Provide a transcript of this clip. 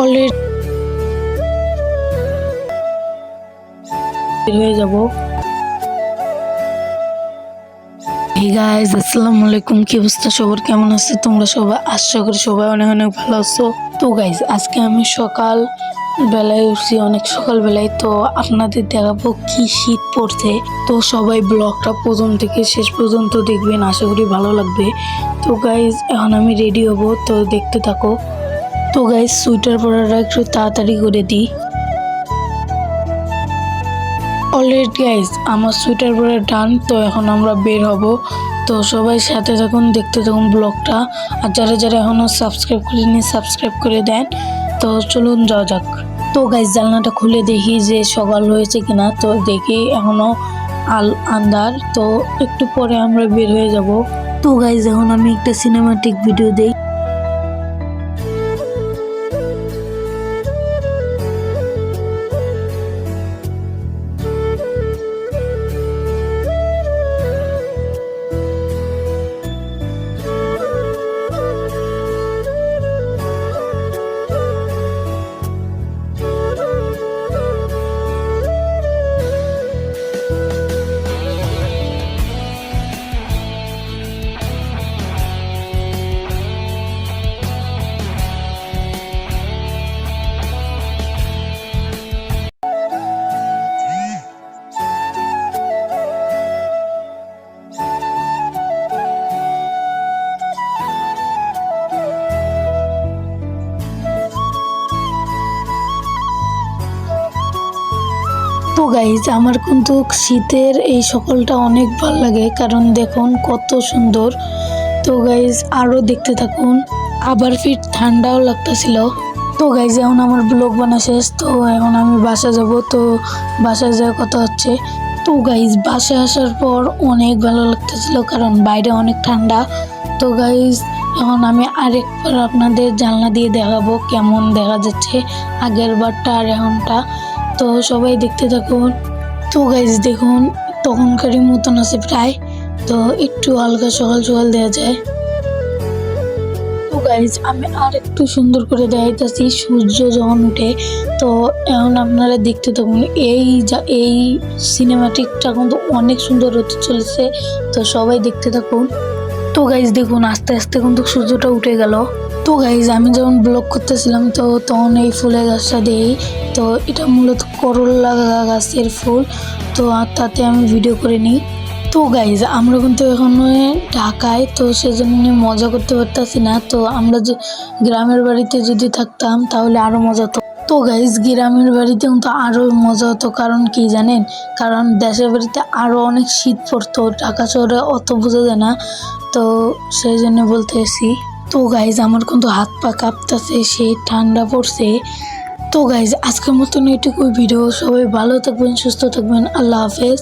Already হয়ে যাব। Guys আসসালামু আলাইকুম। কি অবস্থা? সবার কেমন আছে? তোমরা সবাই, আশা করি সবাই অনেক অনেক ভালো আছো। তো গাইজ আজকে আমি সকাল বেলায় উঠছি, অনেক সকাল বেলায়। তো আপনাদের দেখাবো কি শীত পড়ছে। তো সবাই ব্লগটা প্রথম থেকে শেষ পর্যন্ত দেখবেন, আশা করি ভালো লাগবে। তো গাইজ এখন আমি রেডি হব। তো দেখতে থাকো। তো গাইজ সুইটার পরাটা একটু তাড়াতাড়ি করে দিই। অলরেডি গাইজ আমার সুইটার পরে ডান তো এখন আমরা বের হব। তো সবাই সাথে থাকুন, দেখতে থাকুন ব্লগটা আর যারা যারা এখনও সাবস্ক্রাইব করেনি সাবস্ক্রাইব করে দেন। তো চলুন যাওয়া যাক। তো গাইজ জানলাটা খুলে দেখি যে সকাল হয়েছে কিনা। তো দেখি এখনও আল আন্দার তো একটু পরে আমরা বের হয়ে যাব। তো গাইজ এখন আমি একটা সিনেমাটিক ভিডিও দেই। তো গাইজ আমার কিন্তু শীতের এই সকলটা অনেক ভালো লাগে। কারণ দেখুন, কত সুন্দর। তো গাইজ আরও দেখতে থাকুন। আবার ফির ঠান্ডাও লাগতেছিল। তো গাইজ এখন আমার ব্লগ বানা শেষ। তো এখন আমি বাসা যাব। তো বাসায় যাওয়ার কথা হচ্ছে, তো গাইজ বাসায় আসার পর অনেক ভালো লাগতেছিল। কারণ বাইরে অনেক ঠান্ডা। তো গাইজ এখন আমি আরেকবার আপনাদের জানলা দিয়ে দেখাবো কেমন দেখা যাচ্ছে আগের বারটা আর এখনটা। তো সবাই দেখতে থাকুন। তো গাইজ দেখুন তখনকারই মতন আছে প্রায়। তো একটু হালকা সকাল সকাল দেওয়া যায়। তো গাইজ আমি আর একটু সুন্দর করে দেখাইতেছি, সূর্য যখন উঠে, তো এখন আপনারা দেখতে থাকুন, এই যা, এই সিনেমাটিকটা কিন্তু অনেক সুন্দর হতে চলেছে। তো সবাই দেখতে থাকুন। তো গাইজ দেখুন, আস্তে আস্তে কিন্তু সূর্যটা উঠে গেল। তো গাইজ আমি যখন ব্লগ করতেছিলাম, তো তখন এই ফুলের গাছটা দিই তো এটা মূলত করল্লা গাছের ফুল। তো তাতে আমি ভিডিও করে নিই। তো গাইজ আমরা কিন্তু এখন ঢাকায়, তো সেজন্য মজা করতে পারতাছি না। তো আমরা যে গ্রামের বাড়িতে যদি থাকতাম, তাহলে আরও মজা হতো। তো গাইজ গ্রামের বাড়িতে কিন্তু আরও মজা হতো। কারণ কি জানেন? কারণ দেশের বাড়িতে আরও অনেক শীত পড়তো। ঢাকা শহরে অত বোঝা যায় না। তো সেই জন্য বলতেছি, তো গাইজ আমার কিন্তু হাত পা কাঁপতেছে, সেই ঠান্ডা পড়ছে। তো গাইজ আজকের মতন এটুকুই ভিডিও সবাই ভালো থাকবেন, সুস্থ থাকবেন। আল্লাহ হাফেজ।